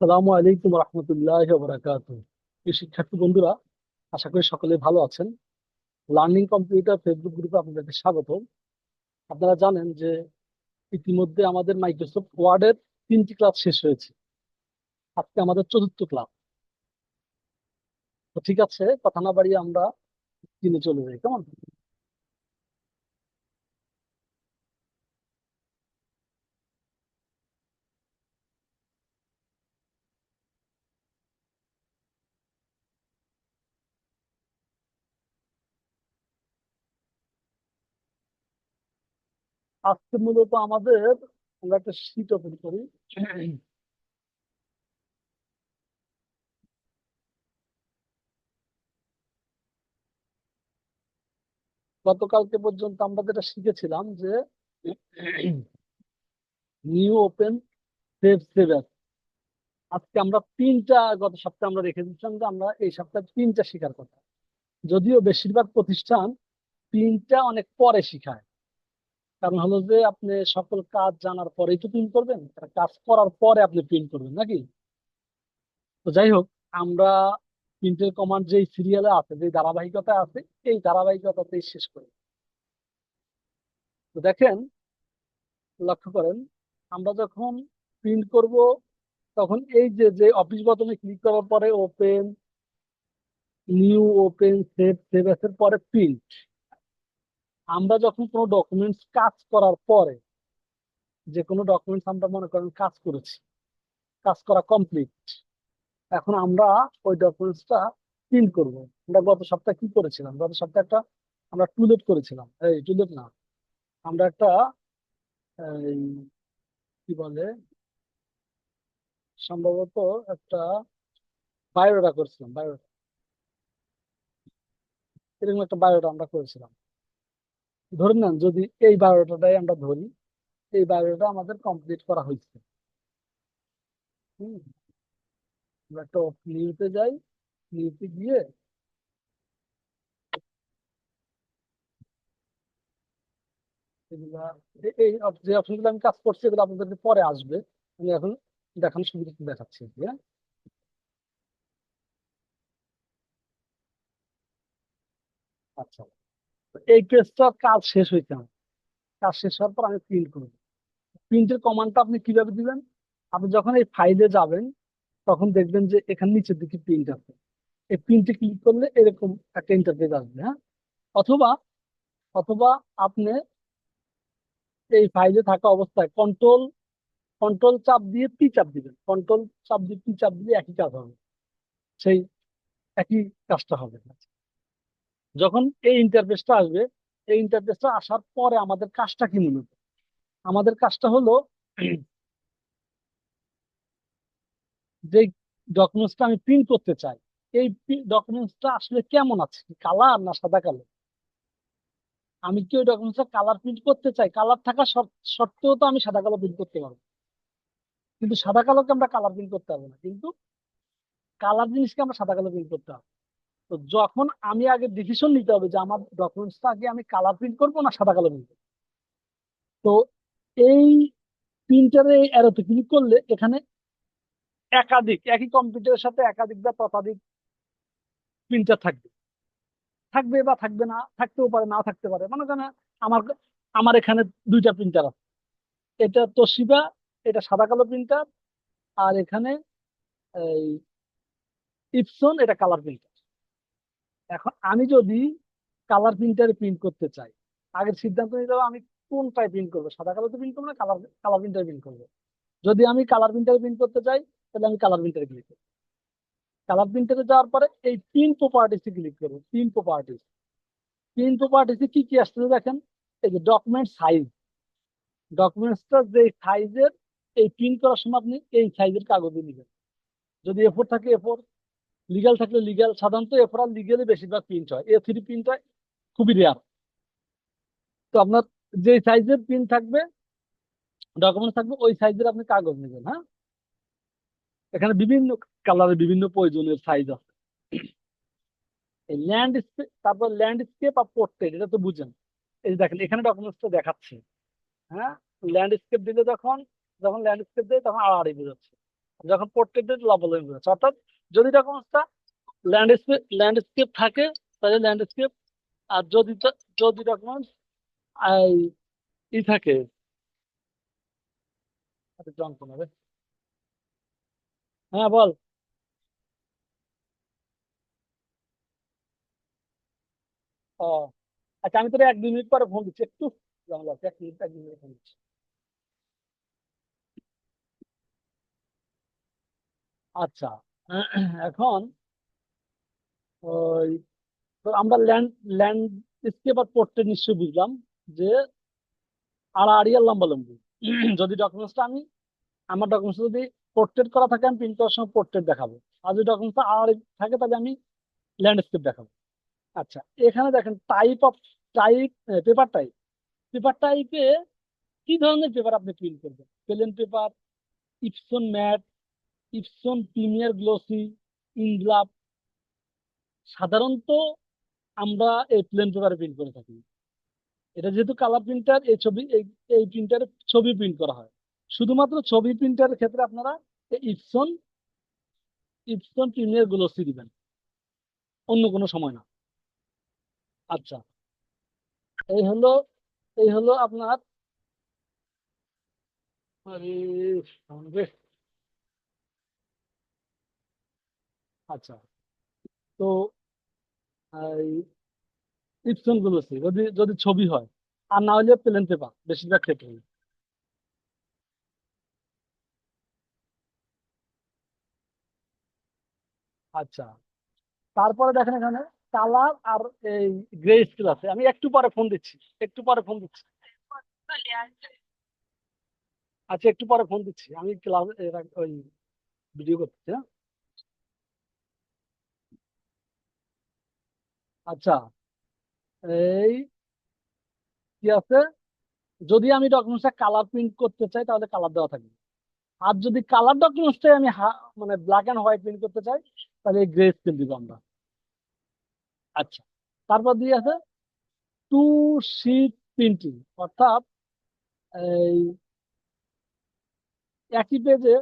সালামু আলাইকুম রহমতুল্লাহ বরাকাত। শিক্ষার্থী বন্ধুরা, আশা করি সকলে ভালো আছেন। লার্নিং কম্পিউটার ফেসবুক গ্রুপে আপনাদেরকে স্বাগত আপনারা জানেন যে ইতিমধ্যে আমাদের মাইক্রোসফট ওয়ার্ডের তিনটি ক্লাস শেষ হয়েছে। আজকে আমাদের চতুর্থ ক্লাস। তো ঠিক আছে, কথা না বাড়িয়ে আমরা কিনে চলে যাই, কেমন? আজকে মূলত আমাদের আমরা একটা শীট ওপেন করি। গতকালকে পর্যন্ত আমরা যেটা শিখেছিলাম যে নিউ ওপেন সেভ সেভার আজকে আমরা তিনটা, গত সপ্তাহে আমরা রেখে দিচ্ছিলাম যে আমরা এই সপ্তাহে তিনটা শেখার কথা। যদিও বেশিরভাগ প্রতিষ্ঠান তিনটা অনেক পরে শিখায়। কারণ হলো যে আপনি সকল কাজ জানার পরেই তো প্রিন্ট করবেন কাজ করার পরে আপনি প্রিন্ট করবেন, নাকি? তো যাই হোক, আমরা প্রিন্টের কমান্ড যেই সিরিয়ালে আছে যে ধারাবাহিকতা আছে, এই ধারাবাহিকতাতেই শেষ করি। তো দেখেন, লক্ষ্য করেন, আমরা যখন প্রিন্ট করব, তখন এই যে যে অফিস বটনে ক্লিক করার পরে open new open save save এর পরে প্রিন্ট আমরা যখন কোনো ডকুমেন্টস কাজ করার পরে, যে কোনো ডকুমেন্টস আমরা মনে করেন কাজ করেছি, কাজ করা কমপ্লিট এখন আমরা ওই ডকুমেন্টসটা প্রিন্ট করব। আমরা গত সপ্তাহে কি করেছিলাম? গত সপ্তাহে একটা আমরা টুলেট করেছিলাম। এই টুলেট না, আমরা একটা, এই, কি বলে, সম্ভবত একটা বায়োডাটা করেছিলাম বায়োডাটা এরকম একটা বায়োডাটা আমরা করেছিলাম। ধরে নেন যদি এই বায়োডাটাই আমরা ধরি, এই বায়োডাটা আমাদের কমপ্লিট করা হয়েছে। হুম, আমরা একটা নিউতে যাই নিউতে গিয়ে এই যে অপশনগুলো আমি কাজ করছি, এগুলো আপনাদেরকে পরে আসবে। আমি এখন দেখানোর সুবিধা দেখাচ্ছি হ্যাঁ আচ্ছা। এই পেজটার কাজ শেষ হইতে হবে। কাজ শেষ হওয়ার পর আমি প্রিন্ট করব। প্রিন্টের কমান্ডটা আপনি কীভাবে দিবেন? আপনি যখন এই ফাইলে যাবেন, তখন দেখবেন যে এখানে নিচের দিকে প্রিন্ট আছে। এই প্রিন্টে ক্লিক করলে এরকম একটা ইন্টারফেস আসবে হ্যাঁ? অথবা অথবা আপনি এই ফাইলে থাকা অবস্থায় কন্ট্রোল কন্ট্রোল চাপ দিয়ে পি চাপ দিবেন। কন্ট্রোল চাপ দিয়ে পি চাপ দিলে একই কাজ হবে। সেই একই কাজটা হবে। যখন এই ইন্টারফেসটা আসবে, এই ইন্টারফেসটা আসার পরে আমাদের কাজটা কি মূলত আমাদের কাজটা হলো যে ডকুমেন্টসটা আমি প্রিন্ট করতে চাই, এই ডকুমেন্টসটা আসলে কেমন আছে? কালার না সাদা কালো আমি কি ওই ডকুমেন্টসটা কালার প্রিন্ট করতে চাই? কালার থাকা সত্ত্বেও তো আমি সাদা কালো প্রিন্ট করতে পারব। কিন্তু সাদা কালোকে আমরা কালার প্রিন্ট করতে পারব না। কিন্তু কালার জিনিসকে আমরা সাদা কালো প্রিন্ট করতে পারব। তো যখন আমি আগে ডিসিশন নিতে হবে যে আমার ডকুমেন্টসটা আগে আমি কালার প্রিন্ট করব না সাদা কালো প্রিন্ট তো এই প্রিন্টারে অ্যারোতে ক্লিক করলে এখানে একাধিক, একই কম্পিউটারের সাথে একাধিক বা ততাধিক প্রিন্টার থাকবে। থাকবে বা থাকবে না, থাকতেও পারে, না থাকতে পারে। মনে করেন আমার আমার এখানে দুইটা প্রিন্টার আছে। এটা তোশিবা এটা সাদা কালো প্রিন্টার আর এখানে এই ইপসন এটা কালার প্রিন্টার এখন আমি যদি কালার প্রিন্টারে প্রিন্ট করতে চাই, আগের সিদ্ধান্ত নিতে হবে আমি কোনটায় প্রিন্ট করব? সাদা কালার তো প্রিন্ট করব না কালার কালার প্রিন্টারে প্রিন্ট করব? যদি আমি কালার প্রিন্টারে প্রিন্ট করতে চাই, তাহলে আমি কালার প্রিন্টারে ক্লিক করব। কালার প্রিন্টারে যাওয়ার পরে এই তিন প্রপার্টিসে ক্লিক করব, তিন প্রপার্টিস তিন প্রপার্টিসে কি কি আসছে দেখেন? এই যে ডকুমেন্ট সাইজ ডকুমেন্টসটা যে সাইজের এই প্রিন্ট করার সময় আপনি এই সাইজের কাগজে নেবেন যদি এফোর থাকে এফোর লিগাল থাকলে লিগাল সাধারণত এফোর লিগালে বেশিরভাগ প্রিন্ট হয়। এ থ্রি প্রিন্টটা খুবই রেয়ার তো আপনার যে সাইজের প্রিন্ট থাকবে ডকুমেন্ট থাকবে, ওই সাইজের আপনি কাগজ নেবেন হ্যাঁ? এখানে বিভিন্ন কালারের বিভিন্ন প্রয়োজনের সাইজ আছে। এই ল্যান্ডস্কেপ তারপর ল্যান্ডস্কেপ আর পোর্ট্রেট এটা তো বুঝেন। এই দেখেন, এখানে ডকুমেন্টসটা দেখাচ্ছে। হ্যাঁ? ল্যান্ডস্কেপ দিলে যখন যখন ল্যান্ডস্কেপ দেয়, তখন আড়াআড়ি বোঝাচ্ছে। যখন পোর্ট্রেটেড লবলেন বোঝাচ্ছে। অর্থাৎ যদি ডকুমেন্টসটা ল্যান্ডস্কেপ ল্যান্ডস্কেপ থাকে, তাহলে ল্যান্ডস্কেপ আর যদি যদি ডকুমেন্টস ই থাকে। হবে হ্যাঁ বল। ও আচ্ছা আমি তোর এক দুই মিনিট পরে ফোন দিচ্ছি, একটু। এক মিনিট, এক দুই মিনিট ফোন দিচ্ছি। আচ্ছা। এখন ওই আমরা ল্যান্ড ল্যান্ডস্কেপ আর পোর্ট্রেট নিশ্চয়ই বুঝলাম যে আড়াআড়ি আর লম্বা লম্বি। যদি ডকুমেন্টসটা আমি, আমার ডকুমেন্টস যদি পোর্ট্রেট করা থাকে, আমি প্রিন্ট করার সময় পোর্ট্রেট দেখাবো। আর যদি ডকুমেন্টসটা আড়াআড়ি থাকে, তাহলে আমি ল্যান্ডস্কেপ দেখাবো। আচ্ছা এখানে দেখেন type of type paper type paper টাইপে কি ধরনের পেপার আপনি প্রিন্ট করবেন? Plain paper Epson matte Epson premier glossy ইনগ্লাভ সাধারণত আমরা এই প্লেন পেপারে প্রিন্ট করে থাকি। এটা যেহেতু কালার প্রিন্টার এই ছবি, এই প্রিন্টারে ছবি প্রিন্ট করা হয়। শুধুমাত্র ছবি প্রিন্টারের ক্ষেত্রে আপনারা ইপসন ইপসন প্রিমিয়ার গ্লোসি দিবেন। অন্য কোনো সময় না। আচ্ছা। এই হলো এই হলো আপনার, আরে আচ্ছা। তো গ্লোসি যদি যদি ছবি হয়, আর না হলে প্লেন পেপার, বেশিরভাগ ক্ষেত্রে আচ্ছা। তারপরে দেখেন এখানে, কালার আর এই গ্রে স্কেল আছে। আমি একটু পরে ফোন দিচ্ছি, একটু পরে ফোন দিচ্ছি। আচ্ছা একটু পরে ফোন দিচ্ছি। আমি ক্লাস ওই ভিডিও করতেছি হ্যাঁ? আচ্ছা এই কি আছে? যদি আমি ডকুমেন্টসটা কালার প্রিন্ট করতে চাই, তাহলে কালার দেওয়া থাকবে। আর যদি কালার ডকুমেন্টসটাই আমি মানে ব্ল্যাক অ্যান্ড হোয়াইট প্রিন্ট করতে চাই, তাহলে গ্রে স্কেল দিব আমরা। আচ্ছা তারপর দিয়ে আছে টু শিট প্রিন্টিং অর্থাৎ এই একই পেজে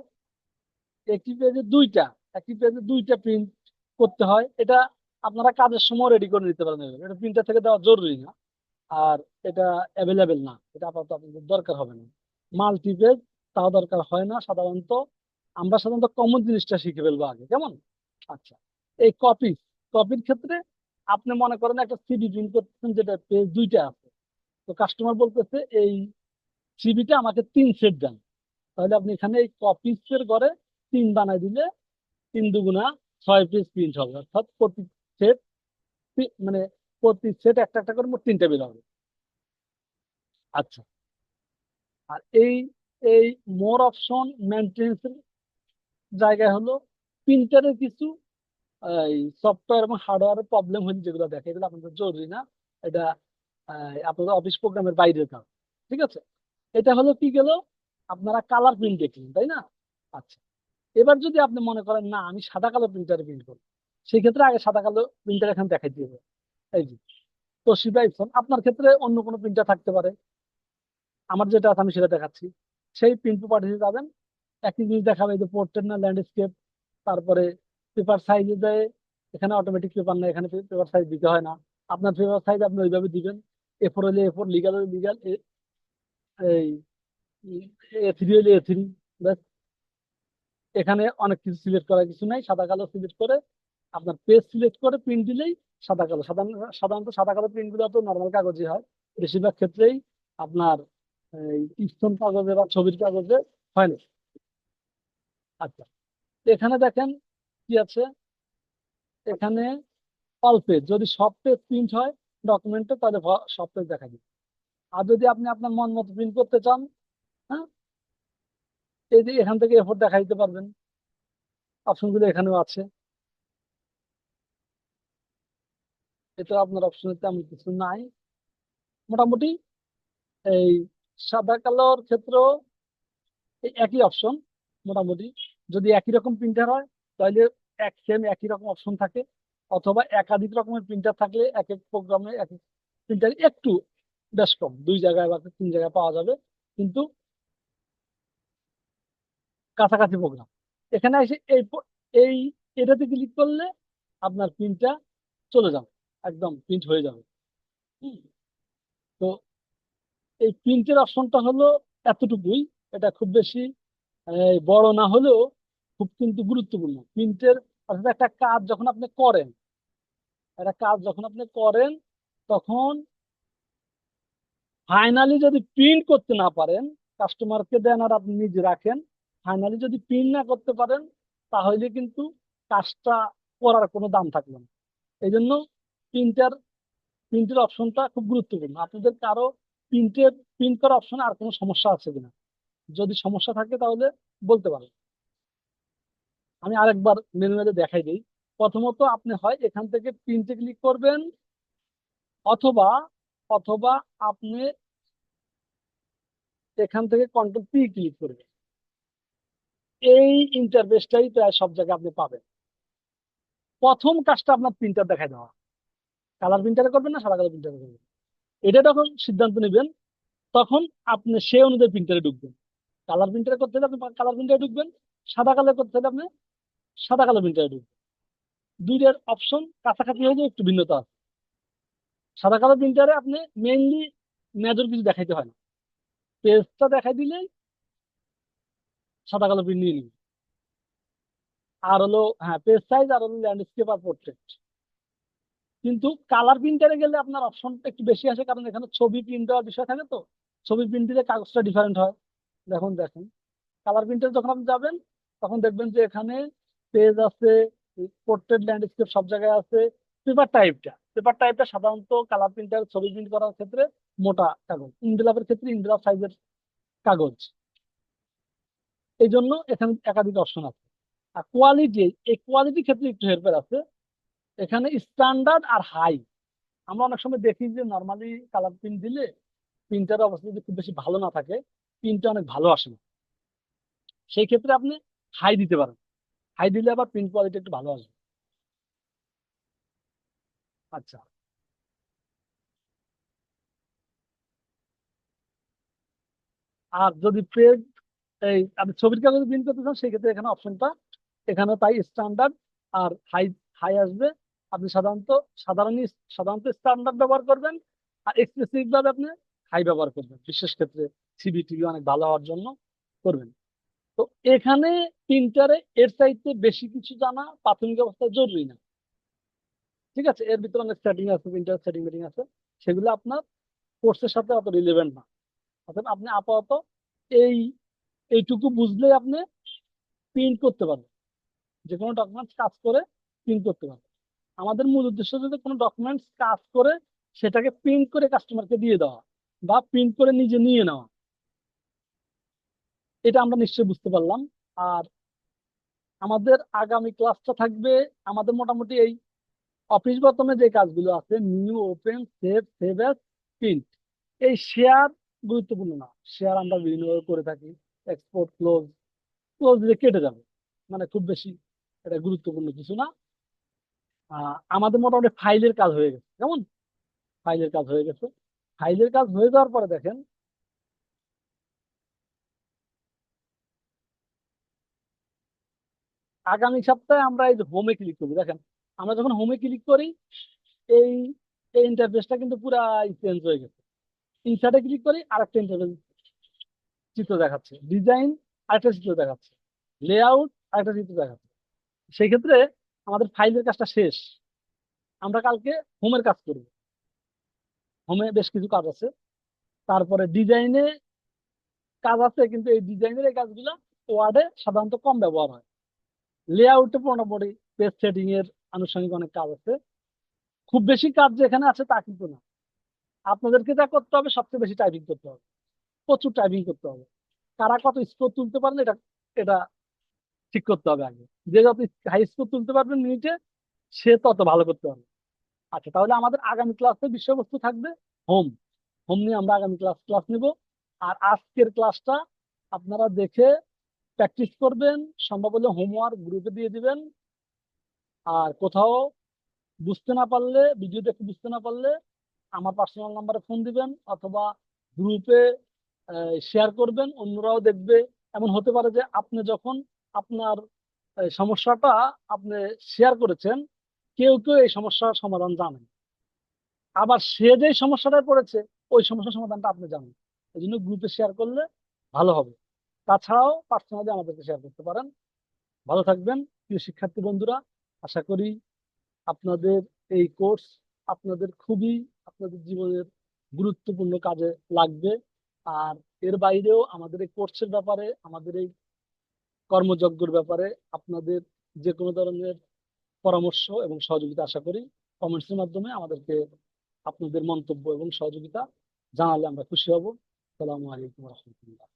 একই পেজে দুইটা, একই পেজে দুইটা প্রিন্ট করতে হয়। এটা আপনারা কাজের সময় রেডি করে নিতে পারেন এটা প্রিন্টার থেকে দেওয়া জরুরি না। আর এটা অ্যাভেলেবেল না। এটা আপাতত আপনাদের দরকার হবে না। মাল্টি পেজ তাও দরকার হয় না। সাধারণত আমরা সাধারণত কমন জিনিসটা শিখে ফেলব আগে। কেমন? আচ্ছা। এই কপি কপির ক্ষেত্রে আপনি মনে করেন একটা সিডি প্রিন্ট করতেছেন, যেটা পেজ দুইটা আছে। তো কাস্টমার বলতেছে, এই সিবিটা আমাকে তিন সেট দেন। তাহলে আপনি এখানে এই কপিসের ঘরে তিন বানাই দিলে তিন দুগুণা ছয় পিস প্রিন্ট হবে। অর্থাৎ প্রতি সেট মানে প্রতি সেট একটা একটা করে মোট তিনটা বের হবে। আচ্ছা। আর এই এই মোর অপশন মেনটেন্সের জায়গায় হলো প্রিন্টারের কিছু, এই সফটওয়্যার এবং হার্ডওয়্যারের প্রবলেম হলে যেগুলো দেখে, এগুলো আপনাদের জরুরি না। এটা আপনাদের অফিস প্রোগ্রামের বাইরের কাজ ঠিক আছে? এটা হলো কি গেল? আপনারা কালার প্রিন্ট দেখলেন, তাই না? আচ্ছা। এবার যদি আপনি মনে করেন, না, আমি সাদা কালো প্রিন্টারে প্রিন্ট করব। সেই ক্ষেত্রে আগে সাদা কালো প্রিন্টার এখানে দেখাই দিয়ে হবে এই যে তোশিবা ইপসন, আপনার ক্ষেত্রে অন্য কোনো প্রিন্টার থাকতে পারে। আমার যেটা আছে আমি সেটা দেখাচ্ছি। সেই প্রিন্ট প্রপার্টিতে যাবেন একই জিনিস দেখাবে যে পোর্ট্রেট না ল্যান্ডস্কেপ তারপরে পেপার সাইজে দেয়, এখানে অটোমেটিক পেপার না এখানে পেপার সাইজ দিতে হয় না। আপনার পেপার সাইজ আপনি ওইভাবে দিবেন এ ফোর হলে এ ফোর লিগাল হলে লিগাল এই এ থ্রি হলে এ থ্রি ব্যাস। এখানে অনেক কিছু সিলেক্ট করার কিছু নাই, সাদা কালো সিলেক্ট করে আপনার পেজ সিলেক্ট করে প্রিন্ট দিলেই সাদা কালো। সাধারণ সাধারণত সাদা কালো প্রিন্টগুলো তো নর্মাল কাগজে হয়। বেশিরভাগ ক্ষেত্রেই আপনার স্টোন কাগজে বা ছবির কাগজে হয় না। আচ্ছা এখানে দেখেন কি আছে? এখানে অল পেজ যদি সব পেজ প্রিন্ট হয় ডকুমেন্টে তাহলে সব পেজ দেখা দিবে আর যদি আপনি আপনার মন মতো প্রিন্ট করতে চান হ্যাঁ এই যে এখান থেকে এফোর্ট দেখা দিতে পারবেন অপশনগুলো এখানেও আছে। এটা আপনার অপশনে তেমন কিছু নাই। মোটামুটি এই সাদা কালোর ক্ষেত্রেও একই অপশন মোটামুটি। যদি একই রকম প্রিন্টার হয়, তাহলে এক সেম একই রকম অপশন থাকে। অথবা একাধিক রকমের প্রিন্টার থাকলে এক এক প্রোগ্রামে এক এক প্রিন্টার একটু বেশ কম, দুই জায়গায় বা তিন জায়গায় পাওয়া যাবে। কিন্তু কাছাকাছি প্রোগ্রাম এখানে এসে এই এই এটাতে ক্লিক করলে আপনার প্রিন্টটা চলে যাবে। একদম প্রিন্ট হয়ে যাবে। তো এই প্রিন্টের অপশনটা হলো এতটুকুই। এটা খুব বেশি এই, বড় না হলেও খুব কিন্তু গুরুত্বপূর্ণ। প্রিন্টের অর্থাৎ একটা কাজ যখন আপনি করেন একটা কাজ যখন আপনি করেন তখন ফাইনালি যদি প্রিন্ট করতে না পারেন কাস্টমারকে দেন আর আপনি নিজে রাখেন ফাইনালি যদি প্রিন্ট না করতে পারেন তাহলে কিন্তু কাজটা করার কোনো দাম থাকবে না। এই জন্য প্রিন্টার প্রিন্টের অপশনটা খুব গুরুত্বপূর্ণ। আপনাদের কারও প্রিন্টের প্রিন্ট করার অপশনে আর কোনো সমস্যা আছে কিনা? যদি সমস্যা থাকে তাহলে বলতে পারেন। আমি আরেকবার ম্যানুয়ালে দেখাই দিই। প্রথমত আপনি হয় এখান থেকে প্রিন্টে ক্লিক করবেন, অথবা অথবা আপনি এখান থেকে কন্ট্রোল পি ক্লিক করবেন। এই ইন্টারফেসটাই প্রায় সব জায়গায় আপনি পাবেন। প্রথম কাজটা আপনার প্রিন্টার দেখায় দেওয়া। কালার প্রিন্টারে করবেন না, সাদা কালার প্রিন্টারে করবেন। এটা যখন সিদ্ধান্ত নেবেন, তখন আপনি সে অনুযায়ী প্রিন্টারে ঢুকবেন। কালার প্রিন্টারে করতে হলে আপনি কালার প্রিন্টারে ঢুকবেন, সাদা কালার করতে হলে আপনি সাদা কালার প্রিন্টারে ঢুকবেন। দুইটার অপশন কাছাকাছি হয়ে একটু ভিন্নতা আছে। সাদা কালার প্রিন্টারে আপনি মেইনলি মেজর কিছু দেখাইতে হয় না। পেজটা দেখাই দিলেই সাদা কালো প্রিন্ট নিয়ে নিবে আর হলো হ্যাঁ পেজ সাইজ আর হলো ল্যান্ডস্কেপ আর পোর্ট্রেট কিন্তু কালার প্রিন্টারে গেলে আপনার অপশনটা একটু বেশি আসে, কারণ এখানে ছবি প্রিন্ট দেওয়ার বিষয় থাকে তো। ছবি প্রিন্ট দিলে কাগজটা ডিফারেন্ট হয়। দেখুন, দেখেন। কালার প্রিন্টারে যখন আপনি যাবেন, তখন দেখবেন যে এখানে পেজ আছে পোর্ট্রেট ল্যান্ডস্কেপ সব জায়গায় আছে পেপার টাইপটা পেপার টাইপটা সাধারণত কালার প্রিন্টার ছবি প্রিন্ট করার ক্ষেত্রে মোটা কাগজ। ইনভেলাপের ক্ষেত্রে ইনভেলাপ সাইজের কাগজ। এই জন্য এখানে একাধিক অপশন আছে। আর কোয়ালিটি এই কোয়ালিটির ক্ষেত্রে একটু হেরফের আছে। এখানে স্ট্যান্ডার্ড আর হাই আমরা অনেক সময় দেখি যে নর্মালি কালার প্রিন্ট দিলে প্রিন্টারের অবস্থা যদি খুব বেশি ভালো না থাকে প্রিন্টটা অনেক ভালো আসে না। সেই ক্ষেত্রে আপনি হাই দিতে পারেন। হাই দিলে আবার প্রিন্ট কোয়ালিটি একটু ভালো আসবে। আচ্ছা। আর যদি পেজ এই আপনি ছবির কাগজে প্রিন্ট করতে চান সেক্ষেত্রে এখানে অপশনটা এখানে তাই স্ট্যান্ডার্ড আর হাই হাই আসবে। আপনি সাধারণত, সাধারণ সাধারণত স্ট্যান্ডার্ড ব্যবহার করবেন আর এক্সপ্রেসিভ ভাবে আপনি হাই ব্যবহার করবেন। বিশেষ ক্ষেত্রে সিবি টিভি অনেক ভালো হওয়ার জন্য করবেন। তো এখানে প্রিন্টারে এর চাইতে বেশি কিছু জানা প্রাথমিক অবস্থায় জরুরি না। ঠিক আছে? এর ভিতরে অনেক সেটিং আছে প্রিন্টার সেটিং মেটিং আছে। সেগুলো আপনার কোর্সের সাথে অত রিলেভেন্ট না। অর্থাৎ আপনি আপাতত এই, এইটুকু বুঝলে আপনি প্রিন্ট করতে পারবেন। যে কোনো ডকুমেন্টস কাজ করে প্রিন্ট করতে পারবেন। আমাদের মূল উদ্দেশ্য যদি কোনো ডকুমেন্টস কাজ করে সেটাকে প্রিন্ট করে কাস্টমারকে দিয়ে দেওয়া বা প্রিন্ট করে নিজে নিয়ে নেওয়া। এটা আমরা নিশ্চয়ই বুঝতে পারলাম। আর আমাদের আগামী ক্লাসটা থাকবে আমাদের মোটামুটি এই অফিস বর্তমে যে কাজগুলো আছে new open save save as print এই শেয়ার গুরুত্বপূর্ণ না। শেয়ার আমরা বিভিন্নভাবে করে থাকি এক্সপোর্ট ক্লোজ ক্লোজ কেটে যাবে। মানে খুব বেশি এটা গুরুত্বপূর্ণ কিছু না। আমাদের মোটামুটি ফাইলের কাজ হয়ে গেছে। কেমন? ফাইলের কাজ হয়ে গেছে। ফাইলের কাজ হয়ে যাওয়ার পরে দেখেন, আগামী সপ্তাহে আমরা এই যে হোমে ক্লিক করব, দেখেন, আমরা যখন হোমে ক্লিক করি, এই এই ইন্টারফেসটা কিন্তু পুরা চেঞ্জ হয়ে গেছে। ইনসার্টে ক্লিক করি, আরেকটা ইন্টারফেস চিত্র দেখাচ্ছে। ডিজাইন আরেকটা চিত্র দেখাচ্ছে। লেআউট আরেকটা চিত্র দেখাচ্ছে। সেই ক্ষেত্রে আমাদের ফাইলের কাজটা শেষ। আমরা কালকে হোমের কাজ করব। হোমে বেশ কিছু কাজ আছে। তারপরে ডিজাইনে কাজ আছে, কিন্তু এই ডিজাইনের এই কাজগুলো ওয়ার্ডে সাধারণত কম ব্যবহার হয়। লেআউটে মোটামুটি পেজ সেটিং এর আনুষঙ্গিক অনেক কাজ আছে। খুব বেশি কাজ যেখানে আছে তা কিন্তু না। আপনাদেরকে যা করতে হবে, সবচেয়ে বেশি টাইপিং করতে হবে। প্রচুর টাইপিং করতে হবে। কারা কত স্কোর তুলতে পারেন এটা এটা ঠিক করতে হবে আগে। যে যত হাই স্কোর তুলতে পারবেন মিনিটে সে তত ভালো করতে পারবে। আচ্ছা তাহলে আমাদের আগামী ক্লাসে বিষয়বস্তু থাকবে হোম হোম নিয়ে আমরা আগামী ক্লাস ক্লাস নিব। আর আজকের ক্লাসটা আপনারা দেখে প্র্যাকটিস করবেন সম্ভব হলে হোমওয়ার্ক গ্রুপে দিয়ে দিবেন। আর কোথাও বুঝতে না পারলে ভিডিও দেখে বুঝতে না পারলে আমার পার্সোনাল নাম্বারে ফোন দিবেন অথবা গ্রুপে শেয়ার করবেন। অন্যরাও দেখবে। এমন হতে পারে যে আপনি যখন আপনার সমস্যাটা আপনি শেয়ার করেছেন, কেউ কেউ এই সমস্যার সমাধান জানেন। আবার সে যে সমস্যাটা পড়েছে ওই সমস্যার সমাধানটা আপনি জানেন। এই জন্য গ্রুপে শেয়ার করলে ভালো হবে। তাছাড়াও পার্সোনালি আমাদেরকে শেয়ার করতে পারেন। ভালো থাকবেন, প্রিয় শিক্ষার্থী বন্ধুরা। আশা করি আপনাদের এই কোর্স আপনাদের খুবই, আপনাদের জীবনের গুরুত্বপূর্ণ কাজে লাগবে। আর এর বাইরেও আমাদের এই কোর্সের ব্যাপারে, আমাদের এই কর্মযজ্ঞর ব্যাপারে আপনাদের যে কোনো ধরনের পরামর্শ এবং সহযোগিতা আশা করি কমেন্টস এর মাধ্যমে আমাদেরকে আপনাদের মন্তব্য এবং সহযোগিতা জানালে আমরা খুশি হব। সালামু আলাইকুম রহমতুল্লাহ।